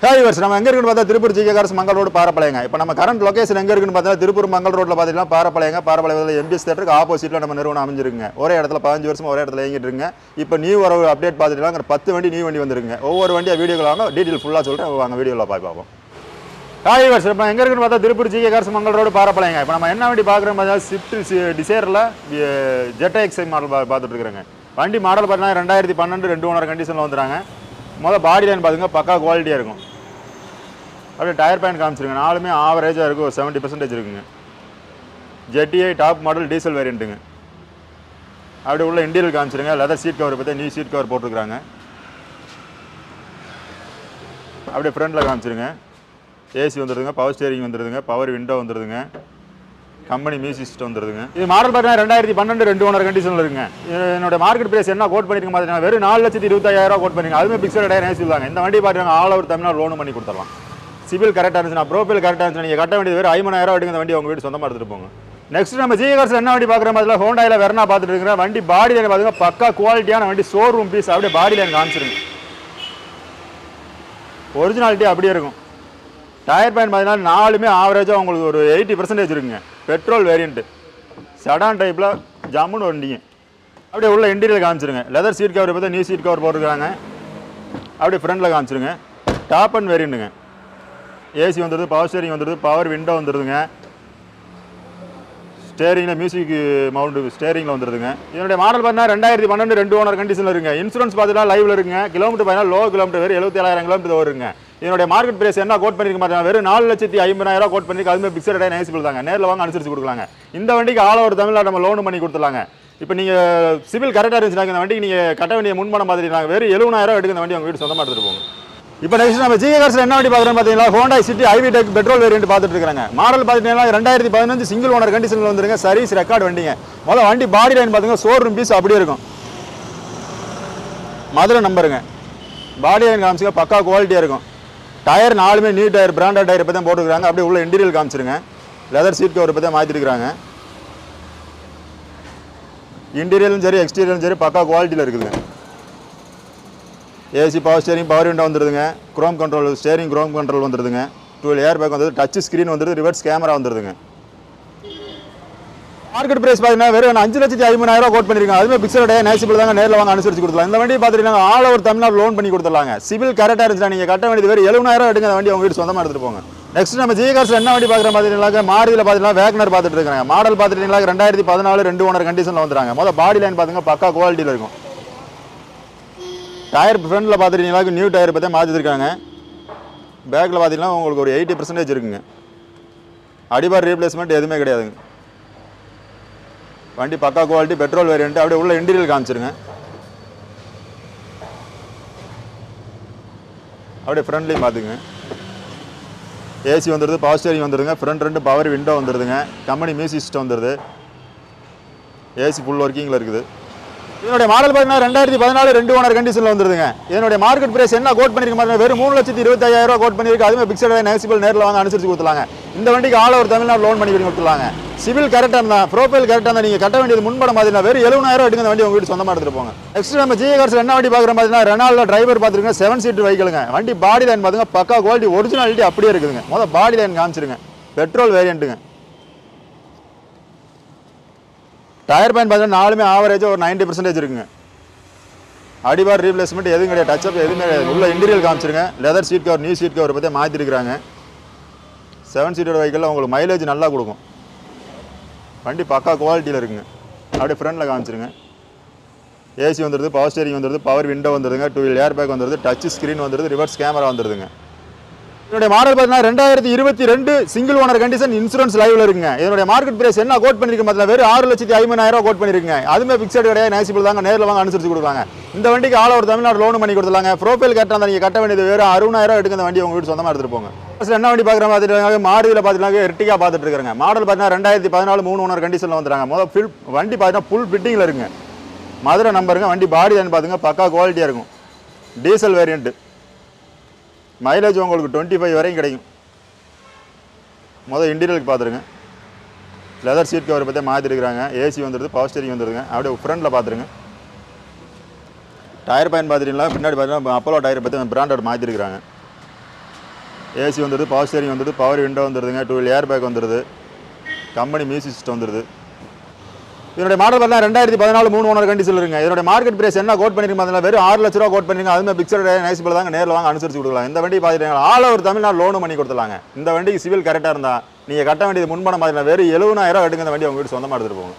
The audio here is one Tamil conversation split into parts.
ஹாய் வர்ஸ் நம்ம எங்கே இருக்குன்னு பார்த்தா Tiruppur GK cars Mangal road பாரப்பாளையங்க. இப்போ நம்ம கரண்ட் லொக்கேஷன் எங்கே இருக்குன்னு பார்த்தா திருப்பூர் மங்கள் ரோட்டில் பார்த்தீங்கன்னா பாரப்பாளையங்க. பாரப்பாளையத்தில் எம்பிஎஸ் தேட்டருக்கு ஆப்போசிட்டில் நம்ம நிறுவனம் அமைஞ்சிருக்குங்க. ஒரே இடத்துல பதினஞ்சு வருஷம் ஒரே இடத்துல இயங்கிட்டு இருக்குங்க. இப்போ நியூ வர அப்டேட் பார்த்துட்டு பத்து வண்டி நியூ வண்டி வந்துருங்க ஒவ்வொரு வண்டியாக வீடியோவில் வாங்க டீட்டெயில் ஃபுல்லாக சொல்கிறேன் வாங்க வீடியோவில் போய் பார்ப்போம். ஹாய் வர்ஸ் இப்போ எங்கே இருக்குன்னு பார்த்தா Tiruppur GK cars Mangal road பாரப்பாளையங்க. இப்போ நம்ம என்ன வண்டி பார்க்குறோம் பார்த்தா ஸ்விஃப்ட் டிசைரில் ஜெட்டா எக்ஸை மாடல் பார்த்துட்டு இருக்கிறேங்க. வண்டி மாடல் பார்த்தீங்கன்னா ரெண்டாயிரத்தி பன்னெண்டு ரெண்டு ஒன்றரை கண்டிஷனில் வந்துடுறாங்க. மொதல் பாடி லைன் பார்த்துங்க பக்கா குவாலிட்டியாக இருக்கும். அப்படியே டயர் பேண்ட் காமிச்சிருங்க. நாலுமே ஆவரேஜாக இருக்கும் ஒரு செவன்ட்டி பர்சன்டேஜ் இருக்குங்க. ஜெட்டிஐ டாப் மாடல் டீசல் வேரியண்ட்டுங்க அப்படியே உள்ள இன்டீரியல் காமிச்சிருங்க. லெதர் சீட் கவர் பற்றி நியூ சீட் கவர் போட்டிருக்கிறாங்க. அப்படியே ஃப்ரண்டில் காமிச்சிருங்க. ஏசி வந்துடுதுங்க பவர் ஸ்டேரிங் வந்துடுதுங்க பவர் விண்டோ வந்துடுதுங்க கம்பெனி மியூசிக் சிஸ்டம் வந்துடுதுங்க இது மாடல் பார்த்தீங்கன்னா ரெண்டாயிரத்தி பன்னெண்டு ரெண்டு ஒன்றரை கண்டிஷனில் இருக்குங்க. என்னோட மார்க்கெட் பிரைஸ் என்ன கோட் பண்ணிருக்க பார்த்தீங்கன்னா வெறும் நாலு லட்சத்தி இருபத்தாயிரம் ரூபா கோட் பண்ணிருங்க. அதுவுமே பிக்சர் டயர் சொல்லுவாங்க? இந்த வண்டி பார்த்தீங்கன்னா ஆல் ஓவர் தமிழ்நாடு லோன் பண்ணி கொடுத்துடலாம். சிவில் கரெக்டாக இருந்துச்சுன்னா ப்ரோஃபைல் கரெக்டாக இருந்துச்சு நீங்கள் கட்ட வேண்டியது வெறும் ஐம்பதாயிரம் ரூபா வண்டி உங்கள் வீடு சொந்தமாக எடுத்துகிட்டு போங்க. நெக்ஸ்ட் நம்ம ஜிஎகார்ஸ் என்ன வண்டி பார்க்குற மாதிரி ஹோண்டாயில் வெர்னா பார்த்துட்டு இருக்கிறேன் வண்டி பாடி லைன் பார்த்துங்க பக்கா குவாலிட்டியான வண்டி ஷோரூம் பீஸ் அப்படியே பாடி லைன் காமிச்சிருங்க. ஒரிஜினாலிட்டி அப்படியே இருக்கும். டயர் பேன் பார்த்தீங்கன்னா நாலுமே ஆவரேஜாக உங்களுக்கு ஒரு எயிட்டி பர்சன்டேஜ் இருக்குங்க. பெட்ரோல் வேரியண்ட்டு சடான் டைப்பில் ஜம்முன்னு வண்டிங்க. அப்படியே உள்ள இன்டீரியல் காமிச்சிருங்க. லெதர் சீட் கவர் பார்த்தா நியூ சீட் கவர் போட்டுருக்காங்க. அப்படியே ஃப்ரண்ட்டில் காமிச்சிருங்க. டாப் அண்ட் வேரியண்ட்டுங்க ஏசி வந்துடுது பவர் ஸ்டேரிங் வந்துடுது பவர் விண்டோ வந்துடுதுங்க ஸ்டேரிங்கில் மியூசிக் மவுண்ட் ஸ்டேரிங்கில் வந்துடுதுங்க இதனுடைய மாடல் பார்த்தீங்கன்னா ரெண்டாயிரத்தி பன்னெண்டு ரெண்டு ஓனர் கண்டிஷனில் இருக்குங்க. இன்சூரன்ஸ் பார்த்தீங்கன்னா லைவில் இருக்குங்க. கிலோமீட்டர் பார்த்தீங்கன்னா லோ கிலோமீட்டர் வேறு எழுபத்தி ஏழாயிரம் கிலோமீட்டர் வருங்க. என்னுடைய மார்க்கெட் பிரைஸ் என்ன கோட் பண்ணிருக்க மாட்டாங்க வெறும் நாலு லட்சத்தி ஐம்பதாயிரம் ரூபா கோட் பண்ணிருக்கு. அதுமே பிக்சட் டே நைசிபிள் தாங்க. நேரில் வாங்க அனுசரிச்சு கொடுக்கலாங்க. இந்த வண்டிக்கு ஆல் ஓவர் தமிழ்நாடு நம்ம லோன் பண்ணி கொடுத்துலாங்க இப்போ நீங்கள் சிவில் கரெக்டாக இருந்துச்சுனாங்க இந்த வண்டிக்கு நீங்கள் கட்ட வேண்டிய முன்பணம் மாதிரி வெறும் எழுபதாயிரம் எடுக்க இந்த வண்டி உங்கள் வீடு சொந்தமாக எடுத்துகிட்டு போங்க. இப்போ நெக்ஸ்ட் நம்ம ஜிஏ கார்ஸில் என்ன வண்டி பார்க்குறோம் பார்த்தீங்கன்னா Honda City iVTEC petrol variant பார்த்துட்டு இருக்காங்க. மாடல் பார்த்தீங்கன்னா ரெண்டாயிரத்தி பதினஞ்சு சிங்கிள் ஓனர் கண்டிஷனில் வந்துருங்க. சர்வீஸ் ரெக்கார்டு வண்டிங்க. முதல்ல வண்டி பாடி லைன் பார்த்துங்க ஷோரூம் பீஸ் அப்படியே இருக்கும். மதுரை நம்பருங்க பாடி லைன் காமிச்சுங்க. பக்கா குவாலிட்டியாக இருக்கும். டயர் நாலுமே நியூ டயர் பிராண்டட் டயர் இப்போ தான் போட்டுருக்காங்க அப்படியே உள்ள இன்டீரியல் காமிச்சிருங்க. லெதர் சீட் கவர் இப்போ தான் மாற்றிருக்கிறாங்க இன்டீரியலும் சரி எக்ஸ்டீரியலும் சரி பக்கா குவாலிட்டியில் இருக்குதுங்க. AC power steering power window வந்துடுதுங்க chrome control steering chrome control வந்துடுதுங்க two air back வந்துடுது டச் ஸ்க்ரீன் வந்துடுது ரிவர்ஸ் கேமரா வந்துடுதுங்க மார்க்கெட் பிரைஸ் பார்த்தீங்கன்னா வெறும் அஞ்சு லட்சத்தி ஐம்பதாயிரம் ரூபா கோட் பண்ணிருக்காங்க. அதுமே பிக்சர் டே நேசிபிள் தாங்க நேரில் வாங்க அனுசரிச்சு கொடுத்துலாம் இந்த வண்டி பார்த்துட்டீங்கன்னா ஆல் ஓவர் தமிழ்நாடு லோன் பண்ணி கொடுத்துலாங்க சிவில் கரெக்டாக இருந்துச்சு நீங்கள் கட்ட வேண்டியது வேறு எழுபதாயிரம் எடுங்க. அந்த வண்டி உங்க வீட்டு சொந்தமாக எடுத்துட்டு போங்க. நெக்ஸ்ட் நம்ம ஜிஏ கார்ஸ் என்ன வண்டி பார்க்குற பார்த்தீங்கன்னா மாடியில் பார்த்தீங்கன்னா வேக்னர் பார்த்துட்டு இருக்காங்க. மாடல் பார்த்துட்டீங்கன்னா ரெண்டாயிரத்தி பதினாலு ரெண்டு ஒன்றரை கண்டிஷனில் வந்துறாங்க மொதல் பாடி லைன் பார்த்துங்க பக்கா குவாலிட்டியில் இருக்கும். டயர் ஃப்ரண்டில் பார்த்துட்டீங்கன்னா நியூ டயர் பற்றி மாற்றிருக்காங்க பேக்கில் பார்த்தீங்கன்னா உங்களுக்கு ஒரு எயிட்டி பர்சன்டேஜ் இருக்குங்க. அடிபார் ரீப்ளேஸ்மெண்ட் எதுவுமே கிடையாதுங்க. வண்டி பக்கா குவாலிட்டி பெட்ரோல் வேரியன்ட் அப்படியே உள்ள இன்டீரியல் காமிச்சிருங்க. அப்படியே ஃப்ரண்ட்லேயும் பார்த்துங்க ஏசி வந்துடுது பவர் ஸ்டேரிங் வந்துடுதுங்க ஃப்ரண்ட் ரெண்டு பவர் விண்டோ வந்துடுதுங்க கம்பெனி மியூசிக் சிஸ்டம் வந்துடுது ஏசி ஃபுல் ஒர்க்கிங்கில் இருக்குது. இதனுடைய மாடல் பார்த்தீங்கன்னா ரெண்டாயிரத்தி பதினாலு ரெண்டு ஓனர் கண்டிஷனில் வந்துருதுங்க. இதனுடைய மார்க்கெட் பிரைஸ் என்ன கோட் பண்ணிருக்க மாதிரி வெறும் மூணு லட்சத்தி இருபத்தாயிரம் ரூபா கோட் பண்ணிருக்கு. அதுவுமே பிக்சட் நெக்சிபிள் நேரில் வாங்க அனுசரிச்சு கொடுத்துலாங்க இந்த வண்டிக்கு ஆல் ஓவர் தமிழ்நாடு லோன் பண்ணி கொடுத்துலாங்க சிவில் கரெக்டாக இருந்தால் ப்ரோஃபைல் கரெக்டாக இருந்தால் நீங்கள் கட்ட வேண்டியது முன்படம் மாதிரி வெறும் எழுபதாயிரம் எடுங்க வண்டி உங்கள் வீட்டு சொந்தமாக எடுத்துட்டு போங்க. நெக்ஸ்ட் நம்ம ஜிஏ கார்ஸ் என்ன வண்டி பார்க்குற பார்த்தீங்கன்னா ரெனால் டிரைவர் பார்த்துருங்க செவன் சீட் வெஹிக்கிளுங்க வண்டி பாடி லைன் பார்த்துங்க பக்கா குவாலிட்டி ஒரிஜினாலிட்டி அப்படியே இருக்குதுங்க. மொதல் பாடி லைன் காமிச்சிருங்க. பெட்ரோல் வேரியண்ட்டுங்க டயர் பாயிண்ட் பார்த்தீங்கன்னா நாலுமே ஆவரேஜாக ஒரு நைன்ட்டி பர்சன்டேஜ் இருக்குங்க. அடிபார் ரீப்ளேஸ்மெண்ட் எதுவும் கிடையாது. டச்சப் எதுவுமே கிடையாது. உள்ள interior காமிச்சிருங்க. Leather seat cover new seat cover பற்றி மாற்றிருக்கிறாங்க செவன் சீட்டோட வெஹிக்கிளில் உங்களுக்கு மைலேஜ் நல்லா கொடுக்கும். வண்டி பக்கா குவாலிட்டியில் இருக்குங்க. அப்படியே ஃப்ரண்டில் காமிச்சிருங்க. ஏசி வந்துடுது பவர் ஸ்டேரிங் வந்துடுது பவர் விண்டோ வந்துடுதுங்க டூ வீல் ஏர் பேக் வந்துடுது டச் ஸ்க்ரீன் வந்துடுது ரிவர்ஸ் கேமரா வந்துடுதுங்க என்னுடைய மாடல் பார்த்தீங்கன்னா ரெண்டாயிரத்தி இருபத்தி ரெண்டு சிங்கிள் ஓனர் கண்டிஷன் இன்சூரன்ஸ் லைவ்ல இருக்குங்க. என்னுடைய மார்க்கெட் பிரைஸ் என்ன கோட் பண்ணிருக்கு பார்த்தீங்கன்னா வெறும் ஆறு லட்சத்தி ஐம்பதாயிரம் ரூபா கோட் பண்ணிருக்கீங்க. அதுமே பிக்சட் கிடையாது நேசிபிள் தாங்க. நேரில் வாங்க அனுசரிச்சு கொடுக்குறாங்க இந்த வண்டிக்கு ஆல் ஓவர் தமிழ்நாடு லோன் பண்ணி கொடுத்துலாங்க ப்ரோஃபைல் கரெக்டாக இருந்தால் நீங்கள் கட்ட வேண்டியது வெறும் அறுபதாயிரம் எடுக்க இந்த வண்டி உங்க வீட்டு சொந்தமாக எடுத்துட்டு போங்க என்ன வண்டி பார்க்குற பார்த்துட்டு மாறுதியில் பார்த்துட்டு எர்டிகா பார்த்துட்டு இருக்காங்க. மாடல் பார்த்தீங்கன்னா ரெண்டாயிரத்தி பதினாலு மூணு ஓனர் கண்டிஷனில் வந்துறாங்க முதல் ஃபில் வண்டி பார்த்தீங்கன்னா ஃபுல் ஃபிட்டிங்கில் இருக்குங்க. மதுரை நம்பருங்க வண்டி பாடி தான் பார்த்துங்க பக்கா குவாலிட்டியாக இருக்கும். டீசல் வேரியண்ட்டு மைலேஜ் உங்களுக்கு டுவெண்ட்டி ஃபைவ் வரையும் கிடைக்கும். முதல் இன்டீரியலுக்கு பார்த்துருங்க. லெதர் சீட் கவர் பற்றி மாற்றிருக்கிறாங்க ஏசி வந்துடுது பவர் ஸ்டேரிங் வந்துடுங்க அப்படியே ஃப்ரண்ட்டில் பார்த்துருங்க. டயர் பயன் பார்த்துட்டீங்களா? பின்னாடி பார்த்தீங்கன்னா அப்போலோ டயர் பற்றி பிராண்டட் மாற்றிருக்கிறாங்க ஏசி வந்துடுது பவர் ஸ்டேரிங் வந்துடுது பவர் விண்டோ வந்துடுதுங்க டூ வீல் ஏர் பேக் வந்துடுது கம்பெனி மியூசிக் சிஸ்டம் வந்துடுது இதனுடைய மாடல் பார்த்தா ரெண்டாயிரத்தி பதினாலு மூணு ஓனர் கண்டிஷன் இருக்குங்க இதனுடைய மார்க்கெட் பிரைஸ் என்ன கோட் பண்ணிருக்கீங்க வெறும் ஆறு லட்ச ரூபா கோட் பண்ணிருங்க அதுமே பிக்சர் நைஸ் பில் தாங்க நேரில் வாங்க அனுசரிச்சு கொடுக்கலாம். இந்த வண்டி பார்த்துட்டு ஆல் ஓவர் தமிழ்நாடு லோனு பண்ணி கொடுத்துலாங்க இந்த வண்டிக்கு சிவில் கரெக்டாக இருந்தா நீங்கள் கட்ட வேண்டியது முன்பணம் பார்த்தீங்கன்னா வெறும் எழுபதாயிரம் எடுங்க இந்த வண்டி உங்க வீட்டு சொந்தமாக எடுத்துட்டு போங்க.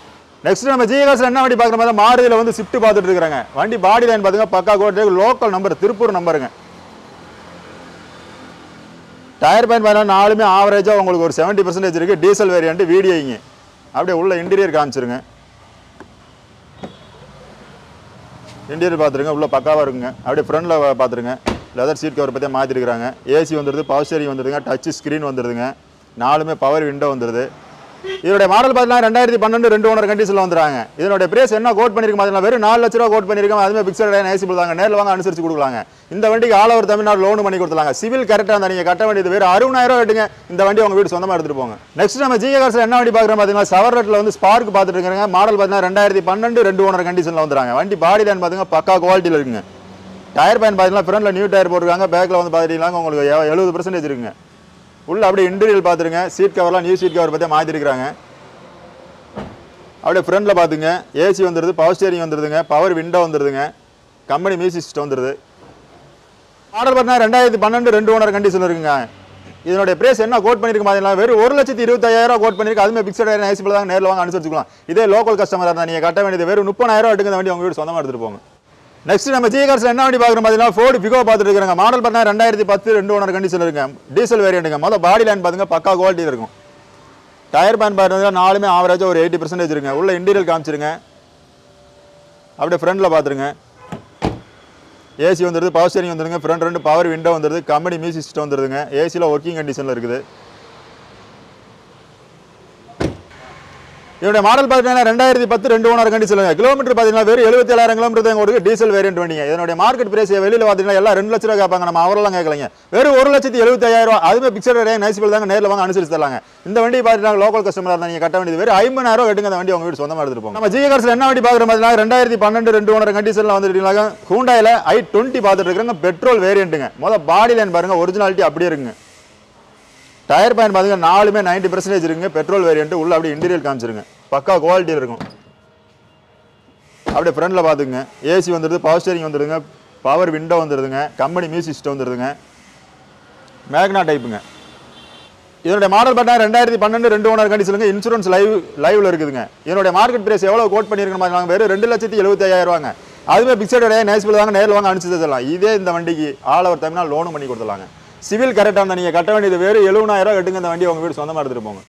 நெக்ஸ்ட் நம்ம ஜிஎஸ்ல என்ன வண்டி பார்க்குற மாதிரி மாறுதியில் வந்து ஷிஃப்ட் பார்த்துட்டு இருக்கிறாங்க வண்டி பாடி லைன் பார்த்தீங்கன்னா பக்கா கோட் லோக்கல் நம்பர் திருப்பூர் நம்பருங்க டயர் பயன் பார்த்தீங்கன்னா நாலுமே ஆவரேஜாக உங்களுக்கு ஒரு செவன்ட்டி பர்சன்டேஜ் இருக்குது டீசல் வேரியன்ட் வீடியோங்க அப்படியே உள்ள இன்டீரியர் காமிச்சிருங்க. இன்டீரியர் பார்த்துருங்க உள்ளே பக்காவாக இருக்குங்க. அப்படியே ஃப்ரண்டில் பார்த்துருங்க லெதர் சீட் கவர் பற்றி மாற்றிருக்கிறாங்க ஏசி வந்துடுது பவர் ஸ்டேரிங் வந்துடுதுங்க டச் ஸ்க்ரீன் வந்துடுதுங்க நாலுமே பவர் விண்டோ வந்துடுது இதனுடைய மாடல் பார்த்தீங்கன்னா ரெண்டாயிரத்தி பன்னெண்டு ரெண்டு ஓனர் கண்டிஷனில் வந்துறாங்க இதனுடைய பிரைஸ் என்ன கோட் பண்ணிருக்க பார்த்தீங்கன்னா வெறும் நாலு லட்ச ரூபா கோட் பண்ணிருக்கோம் அதுமே பிக்சட் நேசிபிள் தாங்க. நேரில் வாங்க அனுசரிச்சு கொடுக்கலாங்க. இந்த வண்டிக்கு ஆல் ஓவர் தமிழ்நாடு லோன் பண்ணி கொடுத்துலாங்க சிவில் கரெக்டாக இருந்தால் நீங்கள் கட்ட வேண்டியது வேறு அறுபதாயிரம் ரூபா கட்டுங்க இந்த வண்டி உங்கள் வீடு சொந்தமாக எடுத்துகிட்டு போங்க. நெக்ஸ்ட் நம்ம ஜிஏ கார்ஸில் என்ன வண்டி பார்க்குறோம் பார்த்தீங்கன்னா சவர்லெட்டில் வந்து ஸ்பார்க் பார்த்துட்டு இருக்காங்க மாடல் பார்த்தீங்கன்னா ரெண்டாயிரத்தி பன்னெண்டு ரெண்டு ஓனர் கண்டிஷனில் வந்துறாங்க வண்டி பாடி லைன் பார்த்தீங்கன்னா பக்கா குவாலிட்டியில் இருக்குங்க. டயர் பயன் பார்த்தீங்கன்னா ஃப்ரண்ட்டில் நியூ டயர் போட்டிருக்காங்க. பேக்கில் வந்து பார்த்துட்டீங்கன்னா உங்களுக்கு எழுபது பர்சன்டேஜ் இருக்குங்க. உள்ள அப்படியே இன்டீரியல் பார்த்துருங்க. சீட் கவர்லாம் நியூ சீட் கவர் பற்றி மாற்றிருக்கிறாங்க அப்படியே ஃப்ரெண்டில் பார்த்துங்க. ஏசி வந்துடுது பவர் ஸ்டேரிங் வந்துடுதுங்க பவர் விண்டோ வந்துடுதுங்க கம்பெனி மியூசிக் சிஸ்டம் வந்துடுது ஆர்டர் பார்த்தீங்கன்னா ரெண்டாயிரத்தி பன்னெண்டு ரெண்டு ஓனர் கண்டிஷன் இருக்குங்க. இதனுடைய பிரைஸ் என்ன கோட் பண்ணிருக்கு பார்த்தீங்கன்னா வெறும் ஒரு லட்சத்தி இருபத்தாயிரம் கோட் பண்ணிருக்கு. அதுமே பிக்சட் ஆயிரம் ஐசிபிள் தான் நேரில் வாங்க அனுசரிச்சுக்கலாம் இதே லோக்கல் கஸ்டமர் இருந்தால் நீங்கள் கட்ட வேண்டியது வெறும் முப்பதாயிரம் எடுக்கிற இந்த வண்டி உங்கள் வீடு சொந்தமாக எடுத்துகிட்டு போங்க. நெக்ஸ்ட் நம்ம ஜி கார்ஸ் என்ன வண்டி பார்க்குறோம் பார்த்தீங்கன்னா ஃபோர்டு பிகோ பார்த்துட்டு இருக்கிறாங்க மாடல் பார்த்தா ரெண்டாயிரத்தி பத்து ரெண்டு ஒன்று கண்டிஷன் இருக்குங்க டீசல் வேரியண்ட்டுங்க மொதல் பாடி லைன் பார்த்துங்க பக்கா குவாலிட்டி இருக்கும். டயர் பேன் பார்த்தீங்கன்னா நாலுமே ஆவரேஜாக ஒரு எயிட்டி பர்சன்டேஜ் இருக்குங்க. உள்ள இன்டீரியல் காமிச்சிருங்க. அப்படியே ஃப்ரண்டில் பார்த்துருங்க ஏசி வந்துடுது பவர் ஸ்டேரிங் வந்துருங்க ஃப்ரண்ட் ரெண்டு பவர் விண்டோ வந்துடுது கம்பெனி மியூசிக் சிஸ்டம் வந்துடுதுங்க ஏசியில் ஒர்க்கிங் கண்டிஷனில் இருக்குது. இதோட மாடல் பார்த்தீங்கன்னா ரெண்டாயிரத்தி பத்து ரெண்டு ஓனர் கண்டிஷன் கிலோமீட்டர் பார்த்தீங்கன்னா வெறும் எழுபத்தி ஏழாயிரம் கிலோமீட்டர் தான் டீசல் வேரியன்ட் வண்டிங்க. இதனுடைய மார்க்கெட் பிரைஸ் வெளியில் பார்த்தீங்கன்னா எல்லாம் ரெண்டு லட்ச ரூபா கேட்பாங்க. நம்ம அவரெல்லாம் கேட்கலங்க. வெறும் ஒரு லட்சத்தி எழுபத்தாயிரம் ரூபா அதுமே பிக்சர் ரேட் நைஸ் பில் தாங்க. நேரில் வாங்க அனுசரிச்சு தரலாங்க. இந்த வண்டி பார்த்தீங்கன்னா லோக்கல் கஸ்டமர் இருந்தால் நீங்கள் கட்ட வேண்டியது. வெறும் ஐம்பதாயிரம் ரூபா கட்டுங்க. அந்த வண்டி உங்க வீடு சொந்தமாக எடுத்துட்டு போங்க. நம்ம ஜிஏ கார்ஸில் என்ன வண்டி பார்க்குற பார்த்தீங்கன்னா ரெண்டாயிரத்தி பன்னெண்டு ரெண்டு ஓனர் கண்டிஷனில் வந்துட்டீங்களா ஹூண்டாயில் ஐ டுவெண்ட்டி பார்த்துட்டு இருக்கிறாங்க. பெட்ரோல் வேரியண்ட்டுங்க மொதல் பாடி லைன் பாருங்க. ஒரிஜினாலிட்டி அப்படியே இருக்குங்க. டயர் பயன் பார்த்தீங்கன்னா நாலுமே நைன்டி பர்சன்டேஜ் இருக்குங்க. பெட்ரோல் வேரியன்ட் உள்ள அப்படியே இன்டீரியல் காமிச்சிருங்க. பக்கா குவாலிட்டி இருக்கும். அப்படியே ஃப்ரண்டில் பார்த்துங்க ஏசி வந்துடுது பவர் ஸ்டேரிங் வந்துடுதுங்க பவர் விண்டோ வந்துடுதுங்க கம்பெனி மியூசிக் சிஸ்டம் வந்துடுதுங்க மேக்னா டைப்புங்க இதனுடைய மாடல் பார்த்தா ரெண்டாயிரத்தி பன்னெண்டு ரெண்டு ஓனர் கண்டிஷனுங்க இன்சூரன்ஸ் லைவ் லைவ்ல இருக்குதுங்க. இதனுடைய மார்க்கெட் பிரைஸ் எவ்வளோ கோட் பண்ணியிருக்கணும் பாருங்க. வெறும் ரெண்டு லட்சத்தி எழுபத்தி ஐயாயிரம் ரூபாங்க. அதுவே பிக்சட் கிடையாது வாங்க நேரில் வாங்க அனுப்பிச்சு தரலாம். இதே இந்த வண்டிக்கு ஆல் ஓவர் தமிழ்நாள் லோனும் பண்ணி கொடுத்துலாங்க சிவில் கரெக்டாக இருந்தால் நீங்கள் கட்ட வேண்டியது வேறு. எழுபதாயிரம் கட்டுங்க இந்த வண்டி உங்கள் வீடு சொந்தமாக எடுத்துகிட்டு போங்க.